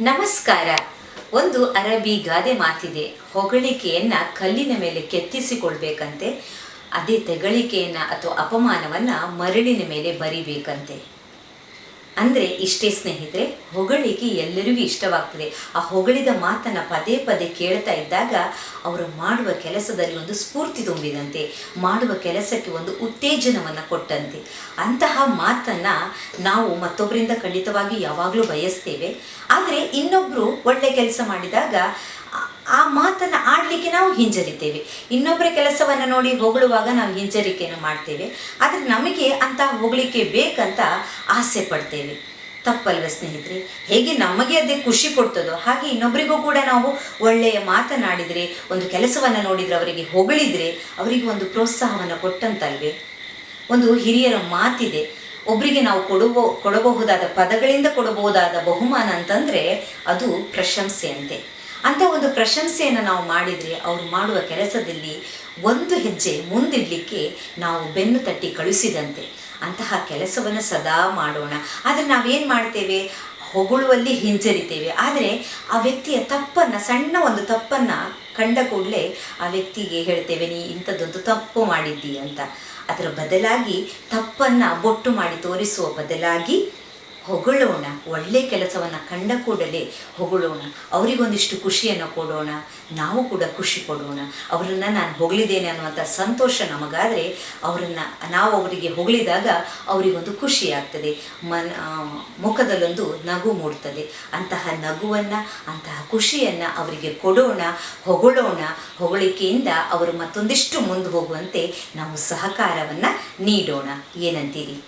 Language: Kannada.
ನಮಸ್ಕಾರ. ಒಂದು ಅರಬಿ ಗಾದೆ ಮಾತಿದೆ. ಹೊಗಳಿಕೆಯನ್ನ ಕಲ್ಲಿನ ಮೇಲೆ ಕೆತ್ತಿಸಿಕೊಳ್ಬೇಕಂತೆ, ಅದೇ ತೆಗಳಿಕೆಯನ್ನ ಅಥವಾ ಅಪಮಾನವನ್ನ ಮರಳಿನ ಮೇಲೆ ಬರಿಬೇಕಂತೆ. ಅಂದರೆ ಇಷ್ಟೇ ಸ್ನೇಹಿತರೆ ಹೊಗಳಿಕೆ ಎಲ್ಲರಿಗೂ ಇಷ್ಟವಾಗ್ತದೆ. ಆ ಹೊಗಳಿದ ಮಾತನ್ನು ಪದೇ ಪದೇ ಕೇಳ್ತಾ ಇದ್ದಾಗ ಅವರು ಮಾಡುವ ಕೆಲಸದಲ್ಲಿ ಒಂದು ಸ್ಫೂರ್ತಿ ತುಂಬಿದಂತೆ, ಮಾಡುವ ಕೆಲಸಕ್ಕೆ ಒಂದು ಉತ್ತೇಜನವನ್ನು ಕೊಟ್ಟಂತೆ. ಅಂತಹ ಮಾತನ್ನು ನಾವು ಮತ್ತೊಬ್ಬರಿಂದ ಖಂಡಿತವಾಗಿ ಯಾವಾಗಲೂ ಬಯಸ್ತೇವೆ. ಆದರೆ ಇನ್ನೊಬ್ಬರು ಒಳ್ಳೆ ಕೆಲಸ ಮಾಡಿದಾಗ ಆ- ಮಾತನ್ನು ಆಡಲಿಕ್ಕೆ ನಾವು ಹಿಂಜರಿತೇವೆ. ಇನ್ನೊಬ್ಬರ ಕೆಲಸವನ್ನು ನೋಡಿ ಹೊಗಳುವಾಗ ನಾವು ಹಿಂಜರಿಕೆಯನ್ನು ಮಾಡ್ತೇವೆ. ಆದರೆ ನಮಗೆ ಅಂತಹ ಹೊಗಳಿಕೆ ಬೇಕಂತ ಆಸೆ ಪಡ್ತೇವೆ. ತಪ್ಪಲ್ವ ಸ್ನೇಹಿತರೆ? ಹೇಗೆ ನಮಗೆ ಅದೇ ಖುಷಿ ಕೊಡ್ತದೋ ಹಾಗೆ ಇನ್ನೊಬ್ಬರಿಗೂ ಕೂಡ ನಾವು ಒಳ್ಳೆಯ ಮಾತನಾಡಿದರೆ, ಒಂದು ಕೆಲಸವನ್ನು ನೋಡಿದರೆ ಅವರಿಗೆ ಹೊಗಳಿದರೆ ಅವರಿಗೆ ಒಂದು ಪ್ರೋತ್ಸಾಹವನ್ನು ಕೊಟ್ಟಂತಲ್ವೇ? ಒಂದು ಹಿರಿಯರ ಮಾತಿದೆ. ಒಬ್ಬರಿಗೆ ನಾವು ಕೊಡುವ, ಕೊಡಬಹುದಾದ ಪದಗಳಿಂದ ಕೊಡಬಹುದಾದ ಬಹುಮಾನ ಅಂತಂದರೆ ಅದು ಪ್ರಶಂಸೆ ಅಂತೆ ಒಂದು ಪ್ರಶಂಸೆಯನ್ನು ನಾವು ಮಾಡಿದರೆ ಅವರು ಮಾಡುವ ಕೆಲಸದಲ್ಲಿ ಒಂದು ಹೆಜ್ಜೆ ಮುಂದಿಡಲಿಕ್ಕೆ ನಾವು ಬೆನ್ನು ತಟ್ಟಿ ಕಳುಹಿಸಿದಂತೆ. ಅಂತಹ ಕೆಲಸವನ್ನು ಸದಾ ಮಾಡೋಣ. ಆದರೆ ನಾವೇನು ಮಾಡ್ತೇವೆ? ಹೊಗಳುವಲ್ಲಿ ಹಿಂಜರಿತೇವೆ. ಆದರೆ ಆ ವ್ಯಕ್ತಿಯ ತಪ್ಪನ್ನು, ಸಣ್ಣ ಒಂದು ತಪ್ಪನ್ನು ಕಂಡ ಕೂಡಲೇ ಆ ವ್ಯಕ್ತಿಗೆ ಹೇಳ್ತೇವೆ, ನೀ ಇಂಥದ್ದೊಂದು ತಪ್ಪು ಮಾಡಿದ್ದೀ ಅಂತ ಅದರ ಬದಲಾಗಿ ತಪ್ಪನ್ನು ಬೊಟ್ಟು ಮಾಡಿ ತೋರಿಸುವ ಬದಲಾಗಿ ಹೊಗಳೋಣ, ಒಳ್ಳೆ ಕೆಲಸವನ್ನು ಕಂಡ ಕೂಡಲೇ ಹೊಗಳೋಣ. ಅವರಿಗೊಂದಿಷ್ಟು ಖುಷಿಯನ್ನು ಕೊಡೋಣ, ನಾವು ಕೂಡ ಖುಷಿ ಕೊಡೋಣ. ಅವರನ್ನು ನಾನು ಹೊಗಳಿದ್ದೇನೆ ಅನ್ನುವಂಥ ಸಂತೋಷ ನಮಗಾದರೆ ಅವರನ್ನು ನಾವು ಅವರಿಗೆ ಹೊಗಳಿದಾಗ ಅವರಿಗೊಂದು ಖುಷಿ ಆಗ್ತದೆ. ಮನ್ ಮುಖದಲ್ಲೊಂದು ನಗು ಮೂಡ್ತದೆ. ಅಂತಹ ನಗುವನ್ನು, ಅಂತಹ ಖುಷಿಯನ್ನು ಅವರಿಗೆ ಕೊಡೋಣ, ಹೊಗಳೋಣ. ಹೊಗಳಿಕೆಯಿಂದ ಅವರು ಮತ್ತೊಂದಿಷ್ಟು ಮುಂದೆ ಹೋಗುವಂತೆ ನಾವು ಸಹಕಾರವನ್ನು ನೀಡೋಣ. ಏನಂತೀರಿ?